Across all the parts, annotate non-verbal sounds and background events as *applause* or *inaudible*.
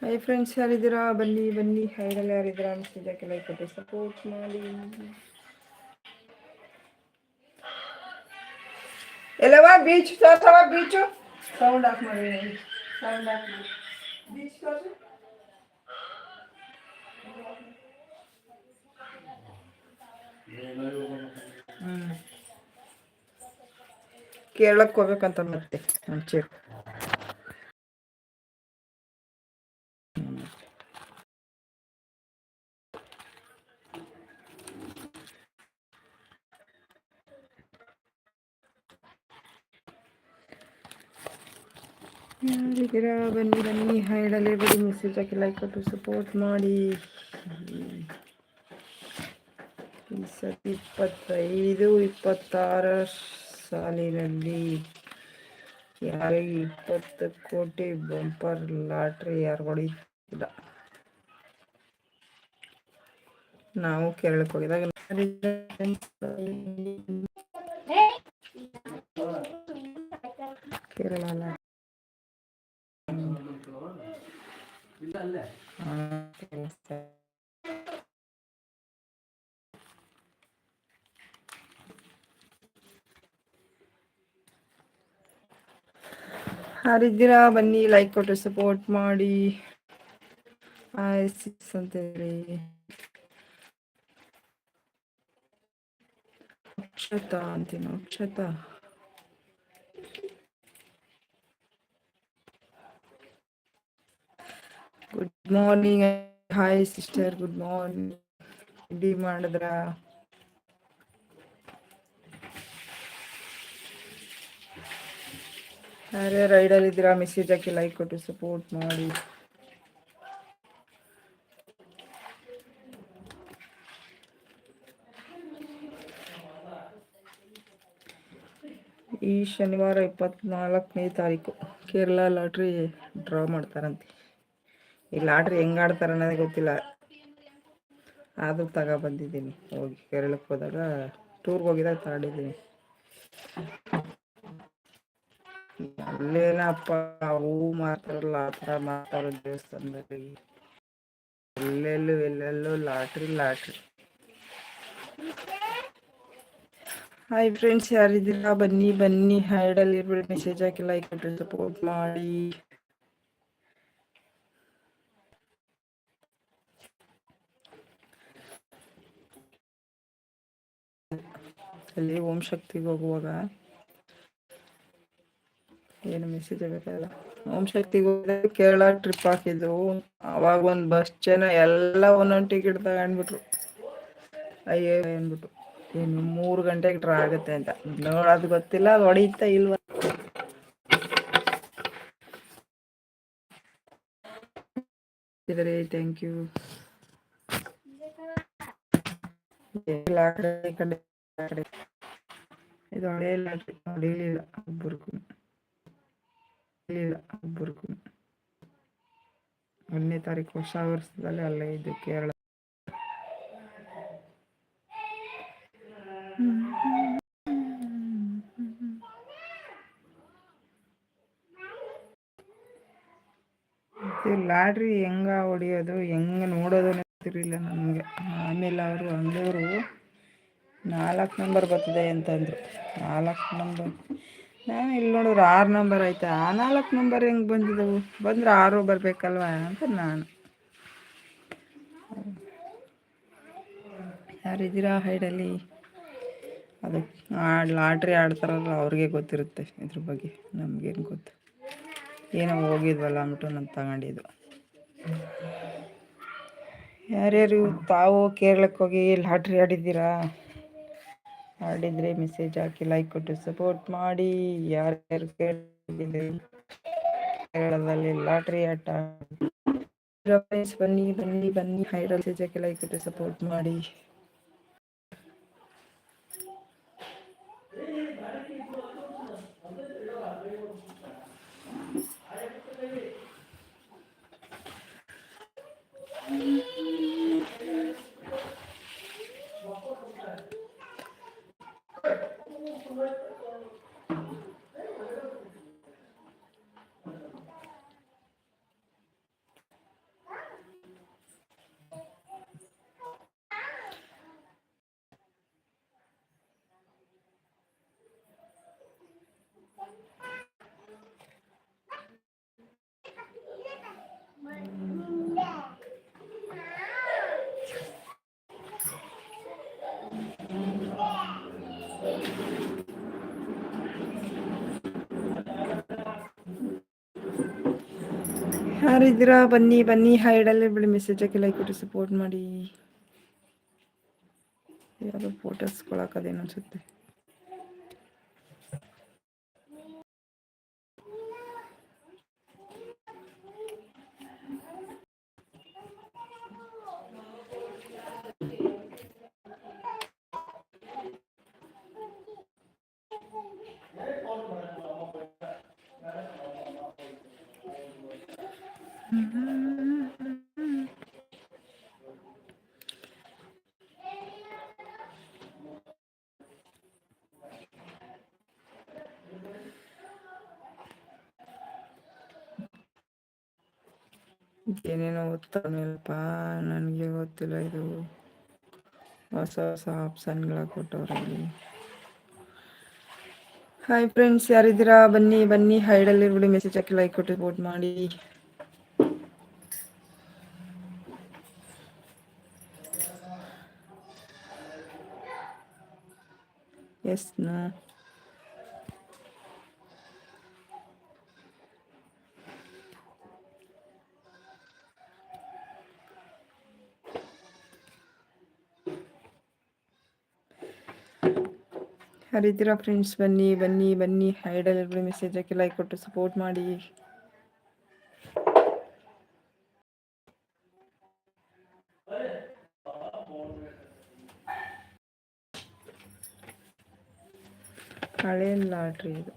Hi friends ಯಾರಿದ್ದೀರಾ ಬನ್ನಿ ಬನ್ನಿ ಹೈಡಲ್ಲಿ ಯಾರಿದ್ದೀರಾ ಮೆಸೇಜ್ ಲೈಕ್ ಕೊಟ್ಟು ಸಪೋರ್ಟ್ ಮಾಡಿ ಎಲ್ಲವ ಬೀಚ್ ತೋರ್ಸವ ಬೀಚು ಸೌಂಡ್ ಆಫ್ ಮಾಡಿ ಸೌಂಡ್ ಆಫ್ ಮಾಡಿ ಬೀಚ್ ತೋರ್ಸು ಹ್ಞೂ ಕೇರಳಕ್ಕೆ ಹೋಗ್ಬೇಕಂತ ಮತ್ತೆ ಒಂಚೂರು ಯಾರಿದ್ದೀರಾ ಬನ್ನಿ ಬನ್ನಿ ಹೇಳಲೇ ಬಿಡಿ ಮೆಸೇಜ್ ಹಾಕಿ ಲೈಕ್ ಕೊಟ್ಟು ಸಪೋರ್ಟ್ ಮಾಡಿ. ಈ ಸತಿ ಇಪ್ಪತ್ತೈದು ಇಪ್ಪತ್ತಾರ ಸಾಲಿನಲ್ಲಿ ಯಾರಿಗೆ ಇಪ್ಪತ್ತು ಕೋಟಿ ಬಂಪರ್ ಲಾಟ್ರಿ ಯಾರು ಹೊಡಿತಿಲ್ಲ ನಾವು ಕೇರಳಕ್ಕೆ ಹೋಗಿದಾಗ ಕೇರಳ ಯಾರಿದ್ದೀರಾ ಬನ್ನಿ ಲೈಕ್ ಕೊಟ್ಟು ಸಪೋರ್ಟ್ ಮಾಡಿ. ಸಿಕ್ಸ್ ಅಂತ ಹೇಳಿ Akshata ಅಂತೀನ Akshata good morning hi sister good morning D ಮಾಡಿದ್ರ? ಯಾರೇ ರೈಡಲ್ಲಿ ಇದ್ದೀರಾ? ಮೆಸೇಜ್ ಹಾಕಿ ಲೈಕ್ ಕೊಟ್ಟು ಸಪೋರ್ಟ್ ಮಾಡಿ. ಈ ಶನಿವಾರ ಇಪ್ಪತ್ನಾಲ್ಕನೇ ತಾರೀಕು ಕೇರಳ ಲಾಟ್ರಿ ಡ್ರಾ ಮಾಡ್ತಾರಂತೆ. ಈ ಲಾಟ್ರಿ ಹೆಂಗೆ ಆಡ್ತಾರೆ ಅನ್ನೋದೇ ಗೊತ್ತಿಲ್ಲ. ಆದರೂ ತಗೋ ಬಂದಿದ್ದೀನಿ. ಹೋಗಿ ಕೇರಳಕ್ಕೆ ಹೋದಾಗ ಟೂರ್ಗೆ ಹೋಗಿದಾಗ ತಗೊಂಡಿದ್ದೀನಿ. ಅಲ್ಲೇನಪ್ಪ, ಹೂ ಮಾತಾರಲ್ಲ ಆ ಥರ ಮಾತಾಡೋ ದೇವಸ್ಥಾನದಲ್ಲಿ. ಎಲ್ಲೆಲ್ಲೂ ಎಲ್ಲೆಲ್ಲೂ ಲಾಟ್ರಿ ಲಾಟ್ರಿ. ಹಾಯ್ ಫ್ರೆಂಡ್ಸ್ ಯಾರಿದ್ದೀರಾ? ಬನ್ನಿ ಬನ್ನಿ. ಹೈಡಲ್ಲಿ ಇರ್ಬಿಡಿ ಮೆಸೇಜ್ ಹಾಕಿ ಲೈಕ್ ಕೊಟ್ಟು ಸಪೋರ್ಟ್ ಮಾಡಿ. ಅಲ್ಲಿ ಓಂ ಶಕ್ತಿಗೆ ಹೋಗುವಾಗ ಏನು ಮೆಸೇಜ್ ಆಗಲ್ಲ ಓಂ ಶಕ್ತಿಗೆ ಕೇರಳ ಟ್ರಿಪ್ ಹಾಕಿದ್ರು. ಅವಾಗ ಒಂದು ಬಸ್ ಜನ ಎಲ್ಲ ಒಂದೊಂದು ಟಿಕೆಟ್ ತಗೊಂಡ್ಬಿಟ್ರು. ಅಯ್ಯೋ ಅಂದ್ಬಿಟ್ಟು. ಇನ್ನು ಮೂರು ಗಂಟೆಗೆ ಡ್ರಾ ಆಗುತ್ತೆ ಅಂತ. ನೋಡೋದು ಗೊತ್ತಿಲ್ಲ, ಅದು ಹೊಡೆಯುತ್ತಾ ಇಲ್ವ? ಥ್ಯಾಂಕ್ ಯು ಇದು ಹೊಡೆಯಲ್ಲ ಹೊಡೆಯಲಿಲ್ಲ ಒಬ್ಬರಿಗೂ ಇಲ್ಲ ಒಬ್ಬರಿಗೂ ಒಂದನೇ ತಾರೀಕು ಹೊಸ ವರ್ಷದಲ್ಲಿ ಅಲ್ಲೇ ಇದ್ದು ಕೇರಳ ಲಾಟ್ರಿ ಹೆಂಗ ಹೊಡಿಯೋದು ಹೆಂಗ ನೋಡೋದು ಗೊತ್ತಿರಲಿಲ್ಲ ನನಗೆ ಆಮೇಲೆ ಅವರು ಅಂಗಡಿಯವರು ನಾಲ್ಕು ನಂಬರ್ ಬರ್ತದೆ ಅಂತಂದರು. ನಾಲ್ಕು ನಂಬರ್. ನಾನು ಇಲ್ಲಿ ನೋಡಿದ್ರೆ ಆರು ನಂಬರ್ ಐತೆ ಆ ನಾಲ್ಕು ನಂಬರ್ ಹೆಂಗೆ ಬಂದಿದ್ದವು ಬಂದರೆ ಆರು ಬರಬೇಕಲ್ವ ಅಂತ ನಾನು. ಯಾರಿದ್ದೀರಾ ಹೈಡಲ್ಲಿ? ಅದು ಲಾಟ್ರಿ ಆಡ್ತಾರಲ್ಲ ಅವ್ರಿಗೆ ಗೊತ್ತಿರುತ್ತೆ ಇದ್ರ ಬಗ್ಗೆ. ನಮಗೇನು ಗೊತ್ತು. ಏನೋ ಹೋಗಿದ್ವಲ್ಲ ಅಂದ್ಬಿಟ್ಟು ನಾನು ತಗೊಂಡಿದ್ದು. ಯಾರ್ಯಾರು ತಾವು ಕೇರಳಕ್ಕೆ ಹೋಗಿ ಲಾಟ್ರಿ ಆಡಿದ್ದೀರಾ? ಮಾಡಿದ್ರೆ ಮೆಸೇಜ್ ಹಾಕಿ ಲೈಕ್ ಕೊಟ್ಟು ಸಪೋರ್ಟ್ ಮಾಡಿ ಯಾರು ಯಾರ್ಯಾರು ಕೇರಳದಲ್ಲಿ ಲಾಟ್ರಿ ಆಟ ಬನ್ನಿ ಬನ್ನಿ ಬನ್ನಿ ಹೈರಲ್ ಮೆಸೇಜ್ ಹಾಕಿ ಲೈಕ್ ಕೊಟ್ಟು ಸಪೋರ್ಟ್ ಮಾಡಿ ಯಾರಿದ್ದೀರಾ? ಬನ್ನಿ ಬನ್ನಿ. ಹೈಡಲ್ಲೇ ಬಿಡಿ ಮೆಸೇಜ್ ಹಾಕಿ ಲೈಕ್ ಕೊಟ್ಟು ಸಪೋರ್ಟ್ ಮಾಡಿ. ಯಾರು ಫೋಟೋಸ್ ಕೊಳಕದೇನು ಅನ್ಸುತ್ತೆ ಏನೇನೋ ಓದ್ತಾವನಲ್ಪ ನನಗೆ ಗೊತ್ತಿಲ್ಲ ಇದು ಹೊಸ ಹೊಸ ಆಪ್ಷನ್ಗಳ ಕೊಟ್ಟವ್ರಲ್ಲಿ ಹಾಯ್ ಫ್ರೆಂಡ್ಸ್ ಯಾರಿದ್ದೀರಾ ಬನ್ನಿ ಬನ್ನಿ ಹೈಡಲ್ಲಿ ಬಿಡಿ ಮೆಸೇಜ್ ಹಾಕಿ ಲೈಕ್ ಕೊಟ್ಟು ಸಪೋರ್ಟ್ ಮಾಡಿ ಎಸ್ ನೋ ಹರಿದಿರಾ ಫ್ರೆಂಡ್ಸ್ ಬನ್ನಿ ಬನ್ನಿ ಬನ್ನಿ. ಹೈಡಲ್ಲಿ ಮೆಸೇಜ್ ಹಾಕಿ ಲೈಕ್ ಕೊಟ್ಟು ಸಪೋರ್ಟ್ ಮಾಡಿ. ಹಳೆ ಲಾಟ್ರಿ ಇದು.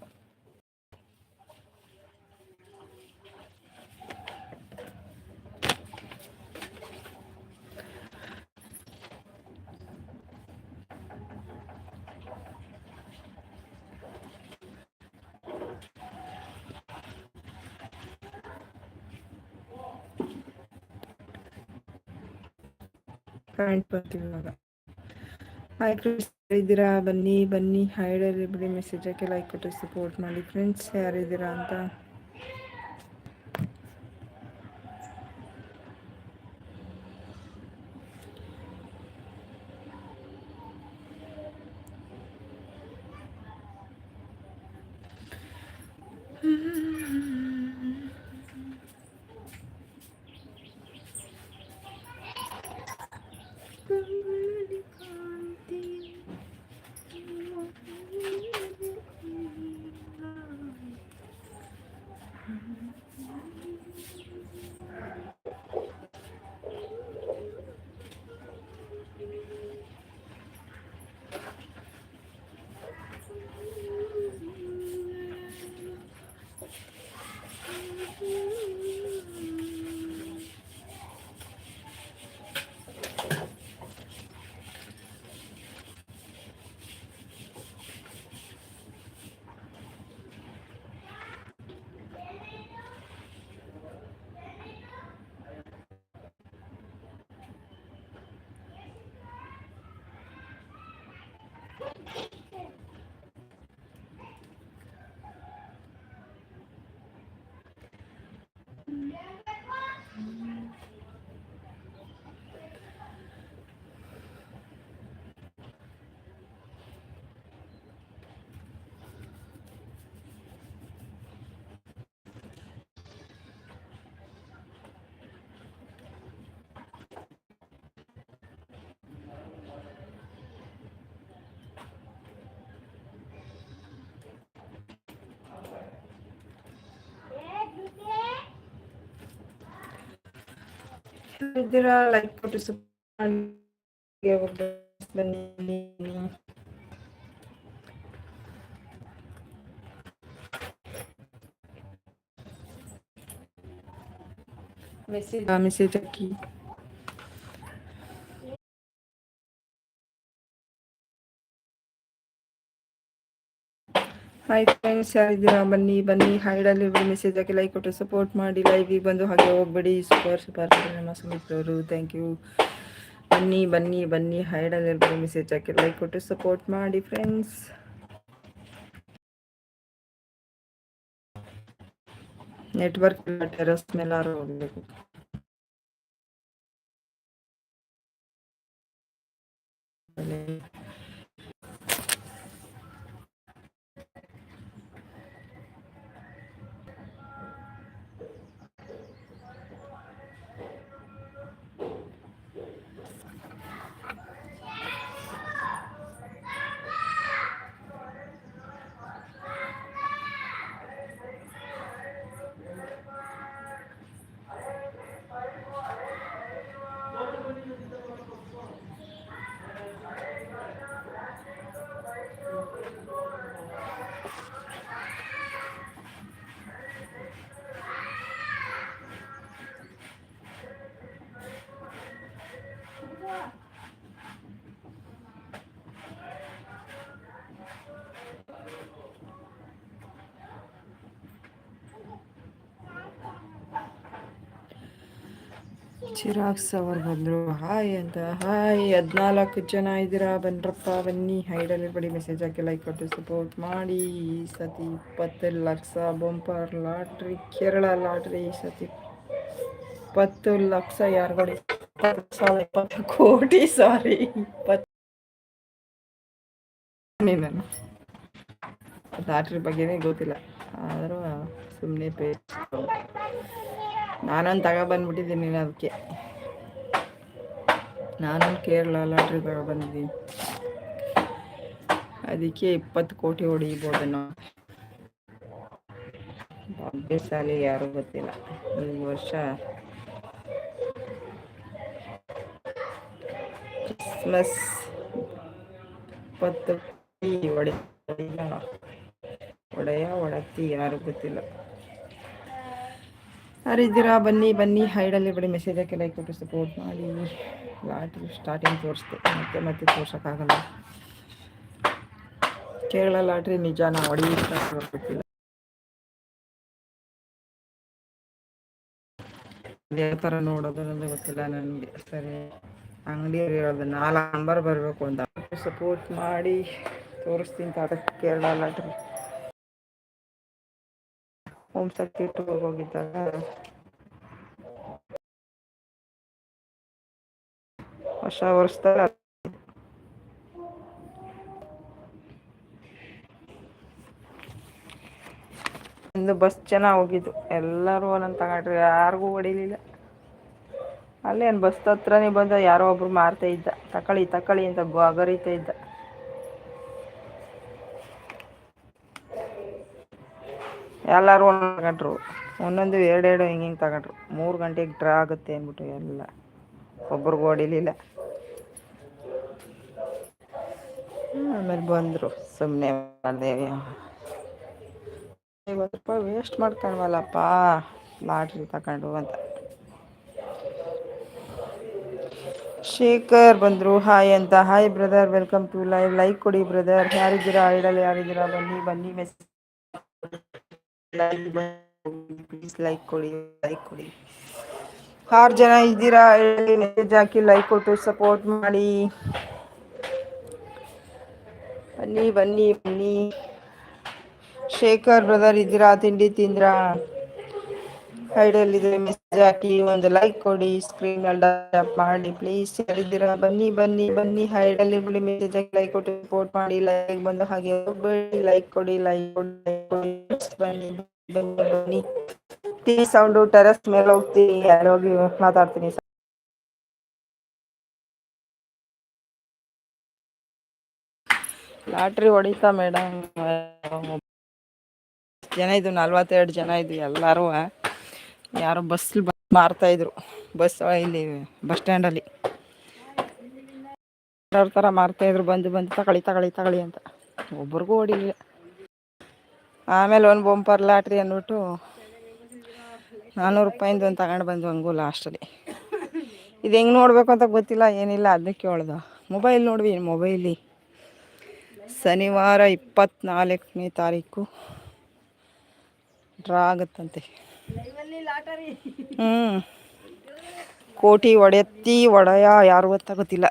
ಕಮೆಂಟ್ ಬರ್ತೀವಿ ಇವಾಗ ಹಾಯ್ ಫ್ರೆಂಡ್ಸ್ ಯಾರಿದ್ದೀರಾ ಬನ್ನಿ. ಬನ್ನಿ ಹೈಡಲ್ಲಿ ಬಿಡಿ ಮೆಸೇಜ್ ಹಾಕಿ ಲೈಕ್ ಕೊಟ್ಟು ಸಪೋರ್ಟ್ ಮಾಡಿ. ಫ್ರೆಂಡ್ಸ್ ಯಾರಿದ್ದೀರಾ ಅಂತ? ಇದ್ದೀರಾ ಲೈಕ್ ಕೊಟ್ಟು ಬನ್ನಿ ಮೆಸೇಜ್ ಮೆಸೇಜ್ ಹಾಕಿ ಹಾಯ್ ಫ್ರೆಂಡ್ಸ್ ಯಾರಿದ್ದೀರಾ ಬನ್ನಿ ಬನ್ನಿ ಹೈಡಲ್ಲಿ ಮೆಸೇಜ್ ಹಾಕಿ ಲೈಕ್ ಕೊಟ್ಟು ಸಪೋರ್ಟ್ ಮಾಡಿ ಲೈವಿಗೆ ಬಂದು ಹಾಗೆ ಹೋಗ್ಬೇಡಿ. ಸೂಪರ್ ಸೂಪರ್ ನಮ್ಮ ಸುಮಿತ್ರವರು ಥ್ಯಾಂಕ್ ಯು ಬನ್ನಿ ಬನ್ನಿ ಬನ್ನಿ ಹೈಡಲ್ಲಿ ಮೆಸೇಜ್ ಹಾಕಿ ಲೈಕ್ ಕೊಟ್ಟು ಸಪೋರ್ಟ್ ಮಾಡಿ ಫ್ರೆಂಡ್ಸ್ ನೆಟ್ವರ್ಕ್ ಇಲ್ಲ ಟೆರಸ್ ಮೇಲಾರು ಹೋಗ್ಬೇಕು? ಚಿರಾಗ್ ಸವರ್ ಬಂದರು. ಹಾಯ್ ಅಂತ. ಹಾಯ್. ಹದಿನಾಲ್ಕು ಜನ ಇದ್ದೀರಾ? ಬನ್ರಪ್ಪ, ಬನ್ನಿ. ಹೈಡಲ್ಲಿ ಬಡಿ ಮೆಸೇಜ್ ಹಾಕಿ ಲೈಕ್ ಕೊಟ್ಟು ಸಪೋರ್ಟ್ ಮಾಡಿ. ಈ ಸತಿ ಇಪ್ಪತ್ತು lakh bumper lottery, Kerala lottery ಈ ಸತಿ ಇಪ್ಪತ್ತು ಲಕ್ಷ ಯಾರು ಸಾವಿರ, ಇಪ್ಪತ್ತು ಕೋಟಿ ಸಾರಿ ಇಪ್ಪತ್ತು ಲಾಟ್ರಿ ಬಗ್ಗೆನೇ ಗೊತ್ತಿಲ್ಲ. ಆದರೂ ಸುಮ್ಮನೆ ಪೇ ನಾನೊಂದು ತಗೊಬಂದ್ಬಿಟ್ಟಿದ್ದೀನಿ ಅದಕ್ಕೆ ನಾನೊಂದು ಕೇರಳ ಲಾಟ್ರಿ ತಗೊಬಂದಿದ್ದೀನಿ ಅದಕ್ಕೆ ಇಪ್ಪತ್ತು ಕೋಟಿ ಹೊಡಿಬೋದು ನಾವು ಸಾಲಿ ಯಾರು ಗೊತ್ತಿಲ್ಲ ಈ ವರ್ಷ ಕ್ರಿಸ್ಮಸ್ ಇಪ್ಪತ್ತು ಒಡೆ ಒಡೆಯ ಒಡತಿ ಯಾರು ಗೊತ್ತಿಲ್ಲ ಯಾರಿದ್ದೀರಾ ಬನ್ನಿ ಬನ್ನಿ. ಹೈಡಲ್ಲಿ ಬಿಡಿ ಮೆಸೇಜ್ ಹಾಕಿ ಲೈಕ್ ಕೊಟ್ಟು ಸಪೋರ್ಟ್ ಮಾಡಿ. ಲಾಟ್ರಿ ಸ್ಟಾರ್ಟಿಂಗ್ ತೋರಿಸ್ತೆ ಮತ್ತೆ ಮತ್ತೆ ತೋರ್ಸೋಕ್ಕಾಗಲ್ಲ. ಕೇರಳ ಲಾಟ್ರಿ ನಿಜಾನ ಹೊಡೆಯುತ್ತಾ ಗೊತ್ತಿಲ್ಲ ಯಾವ ಥರ ನೋಡೋದು ಗೊತ್ತಿಲ್ಲ ನನಗೆ. ಸರಿ. ಅಂಗಡಿಯವ್ರು ಹೇಳೋದು, ನಾಲ್ಕು ನಂಬರ್ ಬರಬೇಕು ಅಂತ. ಸಪೋರ್ಟ್ ಮಾಡಿ, ತೋರಿಸ್ತೀನಿ ತಾತ ಕೇರಳ ಲಾಟ್ರಿ. ಹೋಮ್ ಸರ್ಕ್ಯೂಟ್ ಹೋಗಿದ್ದಾಗ ಹೊಸ ಒಂದು ಬಸ್ ಚೆನ್ನಾಗಿ ಹೋಗಿದ್ದು. ಎಲ್ಲರೂ ಒಂದೊಂದು ತಗೊಂಡ್ರಿ. ಯಾರಿಗೂ ಹೊಡಿಲಿಲ್ಲ. ಅಲ್ಲೇನು ಬಸ್ ಹತ್ರನೇ ಬಂದ ಯಾರೋ ಒಬ್ರು ಮಾರ್ತಾ ಇದ್ದ. ತಕಳಿ ತಕಳಿ ಅಂತ ಗೊಗರಿತಾ ಇದ್ದ. ಎಲ್ಲರೂ ಒಂದು ತಗೊಂಡ್ರು. ಒಂದೊಂದು, ಎರಡೆರಡು ಹಿಂಗೆ ಹಿಂಗೆ ತಗೊಂಡ್ರು. ಮೂರು ಗಂಟೆಗೆ ಡ್ರಾ ಆಗುತ್ತೆ ಅಂದ್ಬಿಟ್ಟು ಎಲ್ಲ. ಒಬ್ರಿಗೂ ಹೊಡಿಲಿಲ್ಲ ಆಮೇಲೆ ಬಂದರು. ಸುಮ್ಮನೆ ಐವತ್ತು ರೂಪಾಯಿ ವೇಸ್ಟ್ ಮಾಡ್ಕೊಳ್ವಲ್ಲಪ್ಪ ಲಾಟ್ರಿ ತಗೊಂಡು ಅಂತ. ಶೇಖರ್ ಬಂದರು. ಹಾಯ್ ಅಂತ. Hi brother welcome to live like ಕೊಡಿ ಬ್ರದರ್ ಯಾರಿದ್ದೀರಾ? ಐಡಲ್ ಯಾರಿದ್ದೀರಾ? ಬನ್ನಿ ಬನ್ನಿ ಮೆಸೇಜ್ ಪ್ಲೀಸ್ ಲೈಕ್ ಕೊಡಿ ಲೈಕ್ ಕೊಡಿ ಆರು ಜನ ಇದ್ದೀರಾ ಮೆಸೇಜ್ ಹಾಕಿ ಲೈಕ್ ಕೊಟ್ಟು ಸಪೋರ್ಟ್ ಮಾಡಿ ಬನ್ನಿ ಬನ್ನಿ ಬನ್ನಿ ಶೇಖರ್ ಬ್ರದರ್ ಇದ್ದೀರಾ ತಿಂಡಿ ತಿಂದ್ರಾ ಇದೆ ಮೆಸೇಜ್ ಹಾಕಿ ಒಂದು ಲೈಕ್ ಕೊಡಿ ಸ್ಕ್ರೀನ್ ಮಾಡಿ ಪ್ಲೀಸ್ ಹೇಳಿದ್ದೀರಾ ಬನ್ನಿ ಬನ್ನಿ ಬನ್ನಿ ಹೈಡಲ್ಲಿ ಬಿಡಿ ಮೆಸೇಜ್ ಹಾಕಿ ಲೈಕ್ ಕೊಟ್ಟು ಸಪೋರ್ಟ್ ಮಾಡಿ ಲೈಕ್ ಬಂದು ಹಾಗೆ ಹೋಗ್ಬೇಡಿ ಲೈಕ್ ಕೊಡಿ ಲೈಕ್ ಕೊಡಿ ಬನ್ನಿ ಬನ್ನಿ ಟೀ ಸೌಂಡು ಟೆರಸ್ ಮೇಲೆ ಹೋಗ್ತೀನಿ ಹೋಗಿ ಮಾತಾಡ್ತೀನಿ ಲಾಟ್ರಿ ಹೊಡಿತಾ ಮೇಡಮ್ ಜನ ಇದು ನಲ್ವತ್ತೆರಡು ಜನ ಇದು ಎಲ್ಲರೂ ಯಾರೋ ಬಸ್ ಮಾರ್ತಾ ಇದ್ರು. ಬಸ್ ಇಲ್ಲಿ ಬಸ್ ಸ್ಟ್ಯಾಂಡಲ್ಲಿ ಅಲ್ಲಿ. ಥರ ಮಾರ್ತಾ ಇದ್ರು, ಬಂದು ಬಂದು ತಗೊಳ್ಳಿ ತಗೊಳ್ಳಿ ತಗೊಳ್ಳಿ ಅಂತ. ಒಬ್ರಿಗೂ ಓಡಿಲ್ಲ. ಆಮೇಲೆ ಒಂದು ಬೊಂಪರ್ ಲಾಟ್ರಿ ಅಂದ್ಬಿಟ್ಟು ನಾನ್ನೂರು ರೂಪಾಯಿಂದ ಒಂದು ತಗೊಂಡು ಬಂದು ಹಂಗೂ ಲಾಸ್ಟಲ್ಲಿ ಇದು ಹೆಂಗೆ ನೋಡಬೇಕು ಅಂತ ಗೊತ್ತಿಲ್ಲ, ಏನಿಲ್ಲ ಅದಕ್ಕೆ ಕೇಳ್ದು. ಮೊಬೈಲ್ ನೋಡ್ವಿ ಮೊಬೈಲಿ ಶನಿವಾರ ಇಪ್ಪತ್ನಾಲ್ಕನೇ ತಾರೀಕು. ಡ್ರಾ ಆಗುತ್ತಂತೆ. ಹ್ಞೂ ಕೋಟಿ ಒಡೆಯತ್ತಿ ಒಡೆಯ ಯಾರು ಗೊತ್ತಾಗೋತಿಲ್ಲ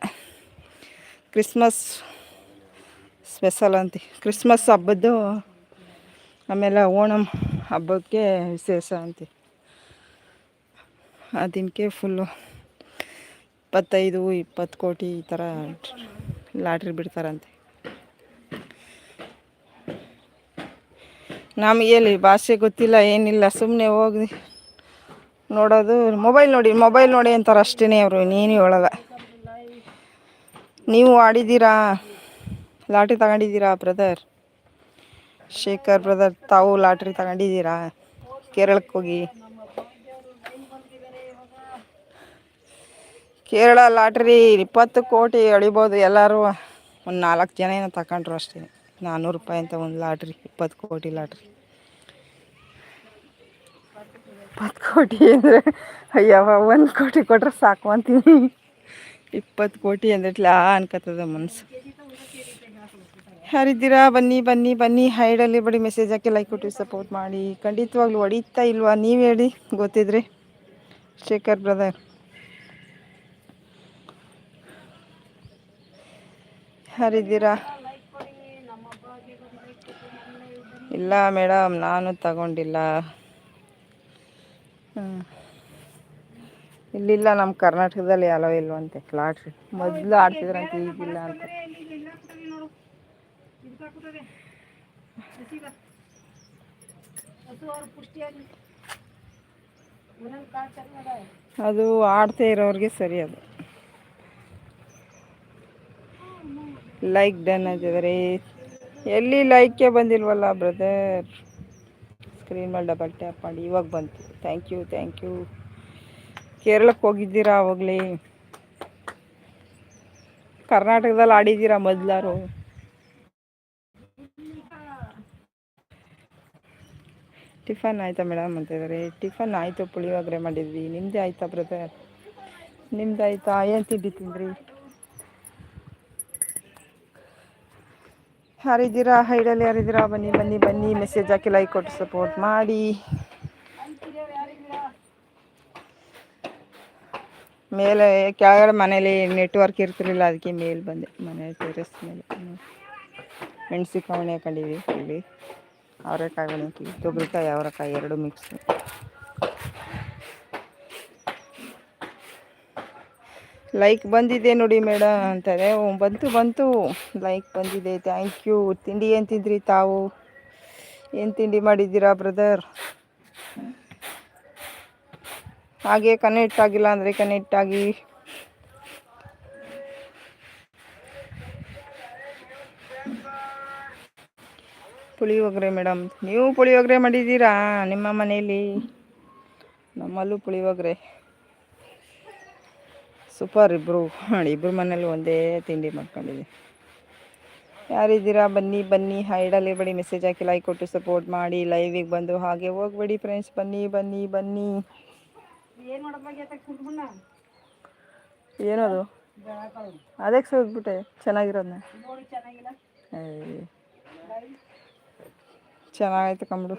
ಕ್ರಿಸ್ಮಸ್ ಸ್ಪೆಷಲ್ ಅಂತ. ಕ್ರಿಸ್ಮಸ್ ಹಬ್ಬದ್ದು ಆಮೇಲೆ ಓಣಂ ಹಬ್ಬಕ್ಕೆ ವಿಶೇಷ ಅಂತೆ. ಅದಕ್ಕೆ ಫುಲ್ಲು ಇಪ್ಪತ್ತೈದು, ಇಪ್ಪತ್ತು ಕೋಟಿ ಈ ಥರ ಲಾಟ್ರಿ ಬಿಡ್ತಾರಂತೆ. ನಮಗೆ ಎಲ್ಲಿ ಭಾಷೆ ಗೊತ್ತಿಲ್ಲ, ಏನಿಲ್ಲ ಸುಮ್ಮನೆ ಹೋಗಿ ನೋಡೋದು. ಮೊಬೈಲ್ ನೋಡಿ ಮೊಬೈಲ್ ನೋಡಿ ಅಂತಾರೆ ಅಷ್ಟೇ ಅವರು, ನೀನು ಹೇಳಲ್ಲ ನೀವು ಆಡಿದ್ದೀರಾ? ಲಾಟ್ರಿ ತಗೊಂಡಿದ್ದೀರಾ ಬ್ರದರ್ ಶೇಖರ್ ಬ್ರದರ್ ತಾವು ಲಾಟ್ರಿ ತಗೊಂಡಿದ್ದೀರಾ? ಕೇರಳಕ್ಕೆ ಹೋಗಿ. ಕೇರಳ ಲಾಟ್ರಿ ಇಪ್ಪತ್ತು ಕೋಟಿ ಅಳಿಬೋದು ಎಲ್ಲರೂ. ಒಂದು ನಾಲ್ಕು ಜನ ಏನೋ ತಗೊಂಡ್ರು ಅಷ್ಟೇ ನಾನ್ನೂರು ರೂಪಾಯಿ ಅಂತ ಒಂದು ಲಾಟ್ರಿ ಇಪ್ಪತ್ತು ಕೋಟಿ ಲಾಟ್ರಿ. ಇಪ್ಪತ್ತು ಕೋಟಿ ಅಂದರೆ ಅಯ್ಯವ ಒಂದು ಕೋಟಿ ಕೊಟ್ರೆ ಸಾಕು ಅಂತೀನಿ. ಇಪ್ಪತ್ತು ಕೋಟಿ ಅಂದ್ರೆ ಆ ಅನ್ಕೋತದ ಮನಸ್ಸು ಯಾರಿದ್ದೀರಾ? ಬನ್ನಿ ಬನ್ನಿ ಬನ್ನಿ. ಹೈಡಲ್ಲಿ ಬಡಿ ಮೆಸೇಜ್ ಹಾಕಿ ಲೈಕ್ ಕೊಟ್ಟು ಸಪೋರ್ಟ್ ಮಾಡಿ. ಖಂಡಿತವಾಗ್ಲೂ ಹೊಡಿತಾ ಇಲ್ವಾ? ನೀವು ಹೇಳಿ ಗೊತ್ತಿದ್ರೆ. ಶೇಖರ್ ಬ್ರದರ್ ಯಾರಿದ್ದೀರಾ? ಇಲ್ಲ ಮೇಡಮ್, ನಾನು ತಗೊಂಡಿಲ್ಲ. ಇಲ್ಲಿಲ್ಲ ನಮ್ಮ ಕರ್ನಾಟಕದಲ್ಲಿ ಯಾವ ಇಲ್ವಂತೆ ಲಾಟ್ರಿ ಮೊದಲು ಆಡ್ತಿದ್ರಂತೆ, ಈಗಿಲ್ಲ ಅಂತ. ಅದು ಆಡ್ತಾ ಇರೋರಿಗೆ ಸರಿ ಅದು. ಲೈಕ್ ಡನ್ ಆಗಿದ್ದಾರೆ ಎಲ್ಲಿ ಲೈಕ್ಗೆ ಬಂದಿಲ್ವಲ್ಲ ಬ್ರದರ್ ಸ್ಕ್ರೀನ್ ಮೇಲೆ ಡಬಲ್ ಟ್ಯಾಪ್ ಮಾಡಿ, ಇವಾಗ ಬಂತು. ಥ್ಯಾಂಕ್ ಯು ಥ್ಯಾಂಕ್ ಯು ಕೇರಳಕ್ಕೆ ಹೋಗಿದ್ದೀರಾ ಅವಾಗಲೇ? ಕರ್ನಾಟಕದಲ್ಲಿ ಆಡಿದ್ದೀರಾ ಮೊದ್ಲಾರು? ಟಿಫನ್ ಆಯಿತಾ ಮೇಡಮ್ ಅಂತಿದ್ದಾರೆ ಟಿಫನ್ ಆಯಿತು, ಪುಳಿಯೋಗರೆ ಮಾಡಿದ್ವಿ. ನಿಮ್ಮದೇ ಆಯಿತಾ ಬ್ರದರ್ ನಿಮ್ದು ಆಯಿತಾ ಏನು ತಿಂಡಿ ತಿಂದ್ರಿ? ಯಾರಿದ್ದೀರಾ? ಹೈಡಲ್ಲಿ ಯಾರಿದ್ದೀರಾ? ಬನ್ನಿ ಬನ್ನಿ ಬನ್ನಿ. ಮೆಸೇಜ್ ಹಾಕಿ ಲೈಕ್ ಕೊಟ್ಟು ಸಪೋರ್ಟ್ ಮಾಡಿ. ಮೇಲೆ ಕೆಳಗಡೆ ಮನೇಲಿ ನೆಟ್ವರ್ಕ್ ಇರ್ತಿರಲಿಲ್ಲ, ಅದಕ್ಕೆ ಮೇಲೆ ಬಂದೆ. ಮನೆ ಟೆರೆಸ್ ಮೇಲೆ. ಮೆಣಸಿಕಾಯಿ ಹಾಕೊಂಡಿವಿ ಇಲ್ಲಿ ಅವರೆಕಾಯಿ ಹಾಕಿ ತೊಗರಿಕಾಯಿ, ಅವರೆಕಾಯಿ, ಎರಡು ಮಿಕ್ಸ್ ಲೈಕ್ ಬಂದಿದೆ ನೋಡಿ ಮೇಡಮ್ ಅಂತಾರೆ. ಬಂತು ಬಂತು. ಲೈಕ್ ಬಂದಿದೆ. ಥ್ಯಾಂಕ್ ಯು ತಿಂಡಿ ಏನು ತಿಂದ್ರಿ ತಾವು? ಏನು ತಿಂಡಿ ಮಾಡಿದ್ದೀರಾ ಬ್ರದರ್ ಹಾಗೆ ಕನೆಕ್ಟ್ ಆಗಿಲ್ಲ ಅಂದರೆ ಕನೆಕ್ಟ್ ಆಗಿ ಪುಳಿಯೋಗರೆ ಮೇಡಮ್ ನೀವು ಪುಳಿಯೋಗರೆ ಮಾಡಿದ್ದೀರಾ ನಿಮ್ಮ ಮನೆಯಲ್ಲಿ? ನಮ್ಮಲ್ಲೂ ಪುಳಿಯೋಗರೆ. ಸೂಪರ್ ಇಬ್ಬರು ಇಬ್ಬರು ಮನೇಲಿ ಒಂದೇ ತಿಂಡಿ ಮಾಡ್ಕೊಂಡಿದ್ದೆ ಯಾರಿದ್ದೀರಾ? ಬನ್ನಿ ಬನ್ನಿ. ಹೈಡಲ್ಲಿ ಬಡಿ. ಮೆಸೇಜ್ ಹಾಕಿ ಲೈಕ್ ಕೊಟ್ಟು ಸಪೋರ್ಟ್ ಮಾಡಿ. ಲೈವಿಗೆ ಬಂದು ಹಾಗೆ ಹೋಗ್ಬೇಡಿ ಫ್ರೆಂಡ್ಸ್ ಬನ್ನಿ ಬನ್ನಿ ಬನ್ನಿ. ಏನದು? ಅದಕ್ಕೆ ಸೋದ್ಬಿಟ್ಟೆ ಚೆನ್ನಾಗಿರೋದನ್ನ ಚೆನ್ನಾಗೈತೆ ಕಂಬಿಡು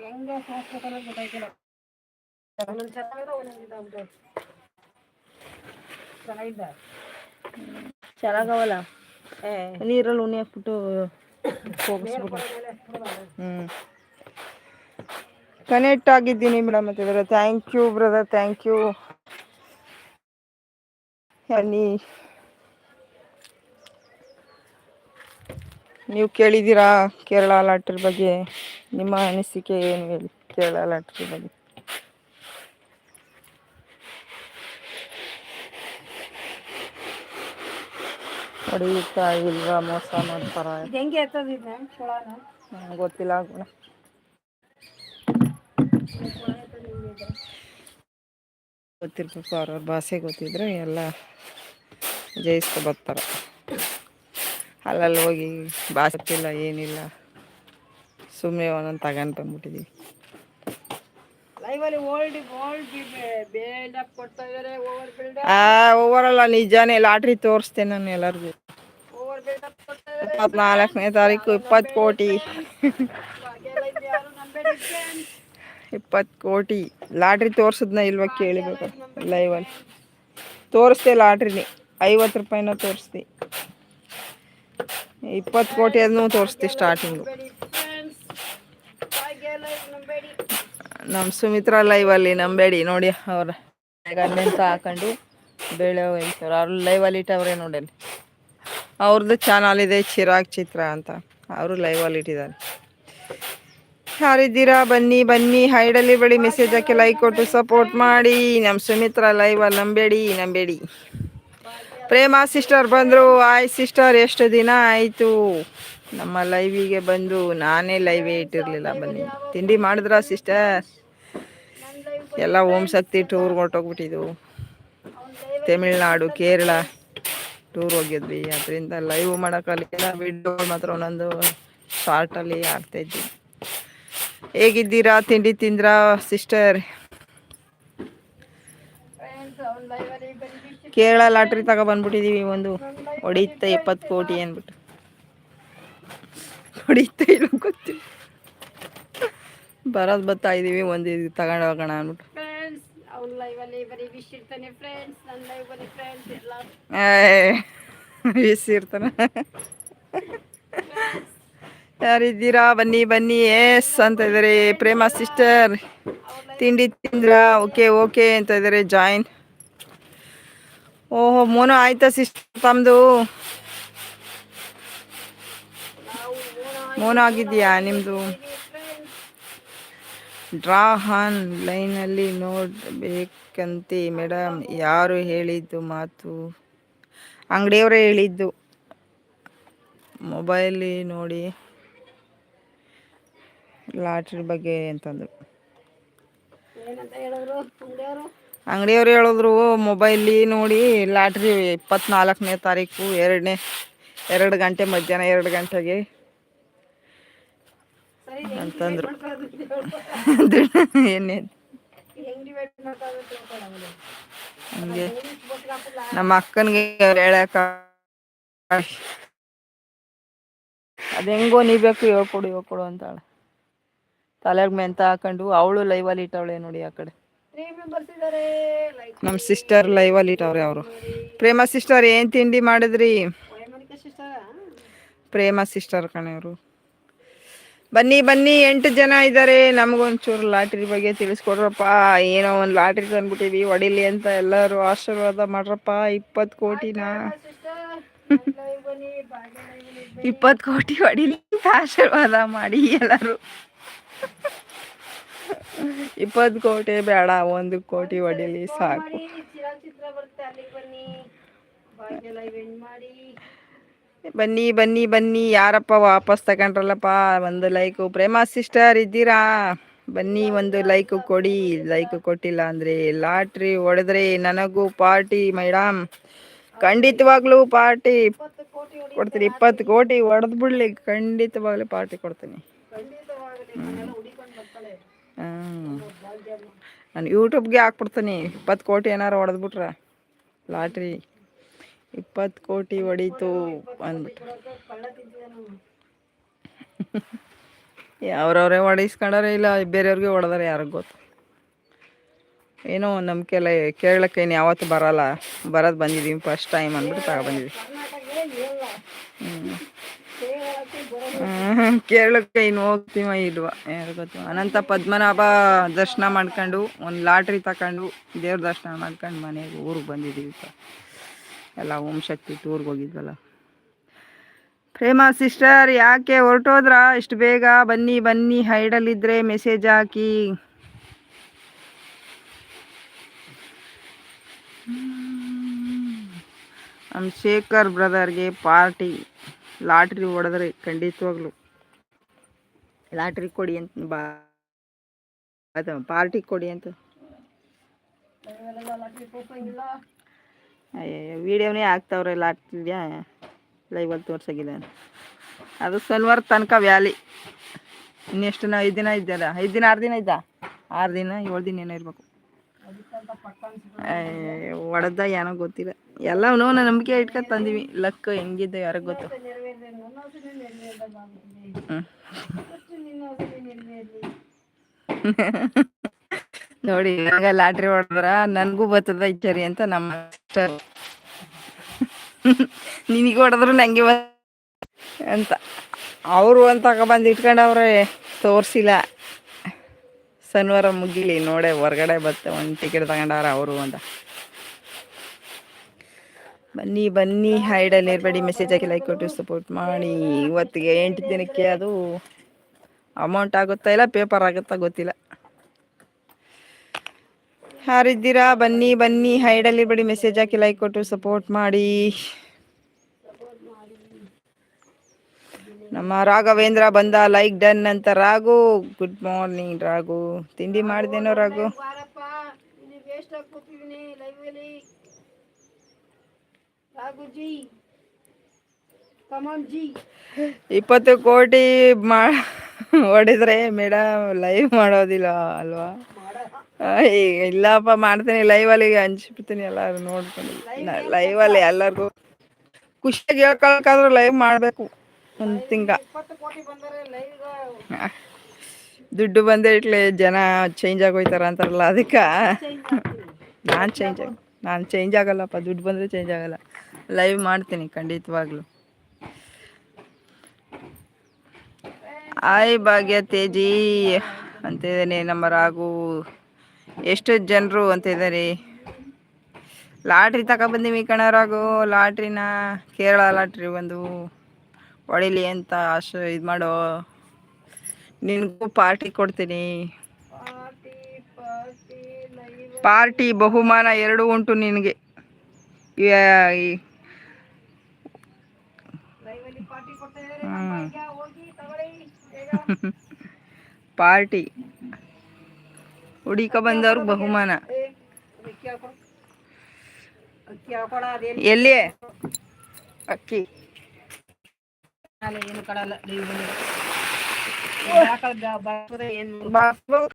ಚೆನ್ನಾಗವಲ್ಲ? ನೀರಲ್ಲಿ ಉಣಿ ಹಾಕ್ಬಿಟ್ಟು ಹೋಗಿಸ್ಬಿಟ್ಟು ಹ್ಞೂ ಕನೆಕ್ಟ್ ಆಗಿದ್ದೀನಿ ಮೇಡಮ್ ಅಂತಿದ್ರೆ thank you brother thank you honey. ನೀವು ಕೇಳಿದ್ದೀರಾ ಕೇರಳ ಲಾಟ್ರಿ ಬಗ್ಗೆ? ನಿಮ್ಮ ಅನಿಸಿಕೆ ಏನು ಹೇಳಿ ಕೇರಳ ಲಾಟ್ರಿ ಬಗ್ಗೆ? ಹೊಡಿತಾ ಇಲ್ವಾ ಮೋಸ ಮಾಡ್ತಾರ? ಹೆಂಗೆ ಗೊತ್ತಿಲ್ಲ ಗೊತ್ತಿರ್ಬೇಕು ಅವ್ರವ್ರ ಭಾಷೆ ಗೊತ್ತಿದ್ರೆ ಎಲ್ಲ ಜಯಿಸ್ಕೊ ಬರ್ತಾರೆ. ಅಲ್ಲಲ್ಲಿ ಹೋಗಿ ಭಾಷೆ ಗೊತ್ತಿಲ್ಲ ಏನಿಲ್ಲ. ಸುಮ್ಮನೆ ಒಂದೊಂದು ತಗೊಂಡು ಬಂದ್ಬಿಟ್ಟಿದ್ದೀವಿ ಓವರ್ ಅಲ್ಲ ನಿಜಾನೇ ಲಾಟ್ರಿ ತೋರಿಸ್ತೇನೆ ನಾನು ಎಲ್ಲರಿಗೂ. ಇಪ್ಪತ್ನಾಲ್ಕನೇ ತಾರೀಕು ಇಪ್ಪತ್ತು ಕೋಟಿ. ಇಪ್ಪತ್ತು ಕೋಟಿ. ಲಾಟ್ರಿ ತೋರಿಸಿದ್ನ ಇಲ್ವಾ ಕೇಳಿಬೇಕು. ಲೈವಲ್ಲಿ ತೋರಿಸ್ದೆ ಲಾಟ್ರಿನಿ. ಐವತ್ತು ರೂಪಾಯಿನ ತೋರಿಸ್ದೆ. ಇಪ್ಪತ್ತು ಕೋಟಿ ಅದನ್ನು ತೋರಿಸ್ತಿ ಸ್ಟಾರ್ಟಿಂಗು ನಮ್ಮ ಸುಮಿತ್ರಾ ಲೈವಲ್ಲಿ ನಂಬೇಡಿ ನೋಡಿ ಅವ್ರ ಗಂಡೆಂತ ಹಾಕೊಂಡು ಬೇಳೆ ಹೋಗ್ತಾರೆ ಅವ್ರು ಲೈವಲ್ಲಿ ಇಟ್ಟವ್ರೆ ನೋಡಿ ಅಲ್ಲಿ ಅವ್ರದ್ದು ಚಾನಲ್ ಇದೆ ಚಿರಾಗ್ ಚಿತ್ರ ಅಂತ. ಅವರು ಲೈವಲ್ಲಿ ಇಟ್ಟಿದ್ದಾರೆ. ಯಾರಿದ್ದೀರಾ? ಬನ್ನಿ ಬನ್ನಿ. ಹೈಡಲ್ಲಿ ಬಳಿ ಮೆಸೇಜ್ ಹಾಕಿ ಲೈಕ್ ಕೊಟ್ಟು ಸಪೋರ್ಟ್ ಮಾಡಿ. ನಮ್ಮ ಸುಮಿತ್ರಾ ಲೈವಲ್ಲಿ ನಂಬೇಡಿ ನಂಬೇಡಿ ಪ್ರೇಮಾ ಸಿಸ್ಟರ್ ಬಂದರು. ಆಯ್ ಸಿಸ್ಟರ್ ಎಷ್ಟು ದಿನ ಆಯಿತು? ನಮ್ಮ ಲೈವಿಗೆ ಬಂದು ನಾನೇ ಲೈವೇ ಇಟ್ಟಿರಲಿಲ್ಲ ಬನ್ನಿ. ತಿಂಡಿ ಮಾಡಿದ್ರ ಸಿಸ್ಟರ್ ಎಲ್ಲ ಓಂ ಶಕ್ತಿ ಟೂರ್ ಹೊರಟೋಗ್ಬಿಟ್ಟಿದ್ವು ತಮಿಳ್ನಾಡು, ಕೇರಳ ಟೂರ್ ಹೋಗಿದ್ವಿ. ಅದರಿಂದ ಲೈವ್ ಮಾಡೋಕ್ಕಲ್ಲ ವಿಡಿಯೋ ಮಾತ್ರ ಒಂದೊಂದು ಶಾರ್ಟಲ್ಲಿ ಆಗ್ತಾಯಿದ್ವಿ ಹೇಗಿದ್ದೀರಾ? ತಿಂಡಿ ತಿಂದ್ರಾ ಸಿಸ್ಟರ್ ಕೇರಳ ಲಾಟ್ರಿ ತಗೊ ಬಂದ್ಬಿಟ್ಟಿದೀವಿ ಒಂದು. ಹೊಡೀತ ಇಪ್ಪತ್ತು ಕೋಟಿ ಅಂದ್ಬಿಟ್ಟು. ಹೊಡಿಯುತ್ತೆ ಇಲ್ಲ ಗೊತ್ತಿಲ್ಲ. ಬರೋದು ಬರ್ತಾ ಇದೀವಿ ಒಂದು ಇದು ತಗೊಂಡು ಹೋಗೋಣ ಅಂದ್ಬಿಟ್ಟು. ವಿಶ್ ಇರ್ತಾನೆ. ಯಾರಿದ್ದೀರಾ? ಬನ್ನಿ ಬನ್ನಿ. ಎಸ್ ಅಂತ ಇದ್ದಾರೆ ಪ್ರೇಮ ಸಿಸ್ಟರ್ ತಿಂಡಿ ತಿಂದ್ರ? ಓಕೆ ಓಕೆ ಅಂತ ಇದ್ದಾರೆ ಜಾಯಿನ್ ಓಹೋ ಮೋನು ಆಯ್ತಾ ಸಿಸ್ಟರ್ ತಮ್ಮದು ಮೋನು ಆಗಿದೆಯಾ ನಿಮ್ಮದು ಡ್ರಾ ಆನ್ ಲೈನಲ್ಲಿ ನೋಡಬೇಕಂತೆ ಮೇಡಮ್ ಯಾರು ಹೇಳಿದ್ದು ಮಾತು? ಅಂಗಡಿಯವರೇ ಹೇಳಿದ್ದು. ಮೊಬೈಲಿ ನೋಡಿ. ಲಾಟ್ರಿ ಬಗ್ಗೆ ಅಂತಂದು. ಏನಂತ ಹೇಳಿದ್ರು ಅಂಗಡಿಯವರು ಹೇಳಿದ್ರು ಮೊಬೈಲಿ ನೋಡಿ ಲಾಟ್ರಿ ಇಪ್ಪತ್ನಾಲ್ಕನೇ ತಾರೀಕು, ಎರಡನೇ, ಎರಡು ಗಂಟೆ ಮಧ್ಯಾಹ್ನ ಎರಡು ಗಂಟೆಗೆ. ಅಂತಂದ್ರು. ಮಾಡ್ಕೊಳ್ಳೋದು ಏನೇ ಹೆಂಗ್ ನಮ್ಮ ಅಕ್ಕನಿಗೆ ಹೇಳಕ ಅದು ಹೆಂಗೋ ನೀಬೇಕು ಹೇಳ್ಕೊಡು ಹೇಳ್ಕೊಡು ಅಂತಾಳೆ. ತಲೆಗೆ ಮೆಂತ ಹಾಕೊಂಡು ಅವಳು ಲೈವಲ್ಲಿ ಇಟ್ಟವಳೆ ನೋಡಿ ಆ ಕಡೆ. ನಮ್ಮ ಸಿಸ್ಟರ್ ಲೈವಲ್ಲಿ ಇಟ್ಟವ್ರೆ ಅವರು. ಪ್ರೇಮ ಸಿಸ್ಟರ್ ಏನು ತಿಂಡಿ ಮಾಡಿದ್ರಿ? ಪ್ರೇಮ ಸಿಸ್ಟರ್ ಕಣೆ ಅವರು. ಬನ್ನಿ ಬನ್ನಿ, ಎಂಟು ಜನ ಇದ್ದಾರೆ ನಮಗೊಂಚೂರು ಲಾಟ್ರಿ ಬಗ್ಗೆ ತಿಳಿಸ್ಕೊಡ್ರಪ್ಪ. ಏನೋ ಒಂದು ಲಾಟ್ರಿ ತಂದ್ಬಿಟ್ಟಿವಿ ಹೊಡಿಲಿ ಅಂತ ಎಲ್ಲರೂ ಆಶೀರ್ವಾದ ಮಾಡ್ರಪ್ಪ. ಇಪ್ಪತ್ತು ಕೋಟಿನ ಇಪ್ಪತ್ತು ಕೋಟಿ ಹೊಡಿಲಿ ಆಶೀರ್ವಾದ ಮಾಡಿ ಎಲ್ಲರೂ. ಇಪ್ಪತ್ತು ಕೋಟಿ ಬೇಡ, ಒಂದು ಕೋಟಿ ಹೊಡಿಲಿ ಸಾಕು. ಬನ್ನಿ ಬನ್ನಿ ಬನ್ನಿ. ಯಾರಪ್ಪ ವಾಪಸ್ ತಗೊಂಡ್ರಲ್ಲಪ್ಪ? ಒಂದು ಲೈಕು ಪ್ರೇಮ ಸಿಸ್ಟರ್ ಇದ್ದೀರಾ? ಬನ್ನಿ, ಒಂದು ಲೈಕ್ ಕೊಡಿ. ಲೈಕ್ ಕೊಟ್ಟಿಲ್ಲ ಅಂದ್ರೆ ಲಾಟ್ರಿ ಹೊಡೆದ್ರೆ ನನಗೂ ಪಾರ್ಟಿ ಮೇಡಮ್ ಖಂಡಿತವಾಗ್ಲೂ ಪಾರ್ಟಿ ಕೊಡ್ತೀನಿ, ಇಪ್ಪತ್ತು ಕೋಟಿ ಹೊಡೆದ್ ಬಿಡ್ಲಿ. ಖಂಡಿತವಾಗ್ಲೂ ಪಾರ್ಟಿ ಕೊಡ್ತೀನಿ. ನಾನು ಯೂಟ್ಯೂಬ್ಗೆ ಹಾಕ್ಬಿಡ್ತೀನಿ. ಇಪ್ಪತ್ತು ಕೋಟಿ ಏನಾರು ಹೊಡೆದ್ಬಿಟ್ರೆ ಲಾಟ್ರಿ. ಇಪ್ಪತ್ತು ಕೋಟಿ ಹೊಡೀತು ಅಂದ್ಬಿಟ್ಟು. ಅವ್ರವ್ರೇ ಹೊಡಿಸ್ಕೊಂಡಾರೆ ಇಲ್ಲ, ಬೇರೆಯವ್ರಿಗೆ ಹೊಡೆದಾರೆ ಯಾರಿಗೆ ಗೊತ್ತು. ಏನೋ ನಂಬಿಕೆ ಎಲ್ಲ ಕೇರಳಕ್ಕೆ ಏನು ಯಾವತ್ತು ಬರಲ್ಲ. ಬರೋದು ಬಂದಿದ್ದೀವಿ ಫಸ್ಟ್ ಟೈಮ್ ಅಂದ್ಬಿಟ್ಟು ತಗೊಬಂದಿದ್ವಿ ಹ್ಞೂ ಕೇರಳಕ್ಕೆ ಇನ್ನು ಹೋಗ್ತೀವ ಇಲ್ವ? ಯಾರು ಗೊತ್ತು. ಅನಂತ ಪದ್ಮನಾಭ ದರ್ಶನ ಮಾಡ್ಕೊಂಡು, ಒಂದು ಲಾಟ್ರಿ ತಗೊಂಡು ದೇವ್ರ ದರ್ಶನ ಮಾಡ್ಕೊಂಡು ಮನೆಗೆ ಊರಿಗೆ ಬಂದಿದ್ದೀವಿ. ಎಲ್ಲ ಓಂ ಶಕ್ತಿ ಟೂರ್ಗೆ ಹೋಗಿದ್ವಲ್ಲ. ಪ್ರೇಮ ಸಿಸ್ಟರ್ ಯಾಕೆ ಹೊರಟೋದ್ರ? ಇಷ್ಟು ಬೇಗ ಬನ್ನಿ ಬನ್ನಿ ಹೈಡಲ್ಲಿದ್ದರೆ ಮೆಸೇಜ್ ಹಾಕಿ. ನಮ್ಮ ಶೇಖರ್ ಬ್ರದರ್ಗೆ ಪಾರ್ಟಿ ಲಾಟ್ರಿ ಹೊಡೆದ್ರೆ ಖಂಡಿತವಾಗ್ಲು. ಲಾಟ್ರಿ ಕೊಡಿ ಅಂತ ಬಾ ಪಾರ್ಟಿ ಕೊಡಿ ಅಂತ. ಅಯ್ಯಯ್ಯೋ, ವಿಡಿಯೋನೇ ಎಲ್ಲ ಲಾಟ್ರಿದ್ಯಾ ಲೈವಲ್ಲಿ ತೋರ್ಸಾಗಿದೆ ಅದು ಸಲ್ವಾರ್ ತನಕ ವ್ಯಾಲಿ. ಇನ್ನೆಷ್ಟು ನಾ ಐದು ದಿನ ಇದ್ದಲ್ಲ ಐದು ದಿನ, ಆರು ದಿನ ಇದ್ದ? ಆರು ದಿನ, ಏಳು ದಿನ ಏನೋ ಇರಬೇಕು. ಒಡೆದ ಏನೋ ಗೊತ್ತಿಲ್ಲ. ಎಲ್ಲ ನೋವು ನಂಬಿಕೆ ಇಟ್ಕೊಂಡು ತಂದೀವಿ. ಲಕ್ ಹೆಂಗಿದ್ದ ಯಾರಿಗೆ ಗೊತ್ತು? ಹ್ಞೂ *laughs* ನೋಡಿ, ಇವಾಗ ಲಾಟ್ರಿ ಹೊಡೆದ್ರ ನನಗೂ ಬರ್ತದ ಇಚ್ಚರಿ ಅಂತ ನಮ್ಮ sister. ನಿನಗೆ ಹೊಡೆದ್ರು ನಂಗೆ ಅಂತ. ಅವರು ಅಂತ ಬಂದು ಇಟ್ಕೊಂಡವ್ರೆ ತೋರ್ಸಿಲ್ಲ. ಶನಿವಾರ ಮುಗಿಲಿ, ನೋಡೆ ಹೊರಗಡೆ ಬತ್ತೆ, ಒಂದು ಟಿಕೆಟ್ ತಗೊಂಡವ್ರ ಅವರು ಅಂತ. ಬನ್ನಿ ಬನ್ನಿ ಹೈಡಲ್ಲಿ ಇರಬೇಡಿ ಮೆಸೇಜ್ ಹಾಕಿ ಲೈಕ್ ಕೊಟ್ಟು ಸಪೋರ್ಟ್ ಮಾಡಿ. ಇವತ್ತಿಗೆ ಎಂಟು ದಿನಕ್ಕೆ ಅದು ಅಮೌಂಟ್ ಆಗುತ್ತಾ ಇಲ್ಲ ಪೇಪರ್ ಆಗುತ್ತಾ ಗೊತ್ತಿಲ್ಲ. ಯಾರಿದ್ದೀರಾ ಬನ್ನಿ ಬನ್ನಿ. ಹೈಡಲ್ಲಿ ಬಿಡಿ. ಮೆಸೇಜ್ ಹಾಕಿ ಲೈಕ್ ಕೊಟ್ಟು ಸಪೋರ್ಟ್ ಮಾಡಿ. ನಮ್ಮ ರಾಘವೇಂದ್ರ ಬಂದ ಲೈಕ್ ಡನ್ ಅಂತ ರಾಘು. Good morning Raghu. ತಿಂಡಿ ಮಾಡ್ದೇನೋ ರಾಘು? ಇಪ್ಪತ್ತು ಕೋಟಿ ಮಾ *laughs* ಹೊಡೆದ್ರೆ ಮೇಡಮ್ ಲೈವ್ ಮಾಡೋದಿಲ್ಲ ಅಲ್ವಾ? ಇಲ್ಲಪ್ಪ ಮಾಡ್ತೀನಿ. ಲೈವಲ್ಲಿ ಹಂಚ್ಬಿಡ್ತೀನಿ ಎಲ್ಲರೂ ನೋಡ್ಕೊಂಡು. ಲೈವಲ್ಲಿ ಎಲ್ಲರಿಗೂ ಖುಷಿಯಾಗಿ ಹೇಳ್ಕೊಳಕಾದ್ರು ಲೈವ್ ಮಾಡಬೇಕು ಒಂದು ತಿಂಗ. ದುಡ್ಡು ಬಂದೇ ಇಟ್ಲೆ ಜನ ಚೇಂಜ್ ಆಗೋಯ್ತಾರ ಅಂತಾರಲ್ಲ ಅದಕ್ಕೆ. ನಾನು ಚೇಂಜ್ ಆಗ ನಾನು ಚೇಂಜ್ ಆಗಲ್ಲಪ್ಪ ದುಡ್ಡು ಬಂದರೆ ಚೇಂಜ್ ಆಗಲ್ಲ. ಲೈವ್ ಮಾಡ್ತೀನಿ ಖಂಡಿತವಾಗ್ಲೂ. ಆಯ್ ಭಾಗ್ಯ ತೇಜಿ. ಅಂತಿದ್ದೇನೆ ನಮ್ಮ ರಾಗು ಎಷ್ಟು ಜನರು ಅಂತ ಇದ್ದಾರೆ ಲಾಟ್ರಿ ತಗೊಬಂದೀವಿ ಕಣರಾಗು ಲಾಟ್ರಿನ ಕೇರಳ ಲಾಟ್ರಿ ಒಂದು ಹೊಡಿಲಿ ಅಂತ ಅಷ್ಟು ಇದು ಮಾಡೋ. ನಿನಗೂ ಪಾರ್ಟಿ ಕೊಡ್ತೀನಿ. ಪಾರ್ಟಿ ಬಹುಮಾನ ಎರಡು ಉಂಟು ನಿನಗೆ. *laughs* ಪಾರ್ಟಿ ಕೊಡ್ತಾ ಇದ್ದಾರೆ ಹ್ಮ್. ಭಾಗ್ಯ ಹೋಗಿ ತಗೊಳ್ಳಿ ಬೇಗ ಪಾರ್ಟಿ ಹುಡುಕ ಬಂದವ್ರಿಗೆ ಬಹುಮಾನ. ಎಲ್ಲಿ? ಅಕ್ಕಿ. ಏನು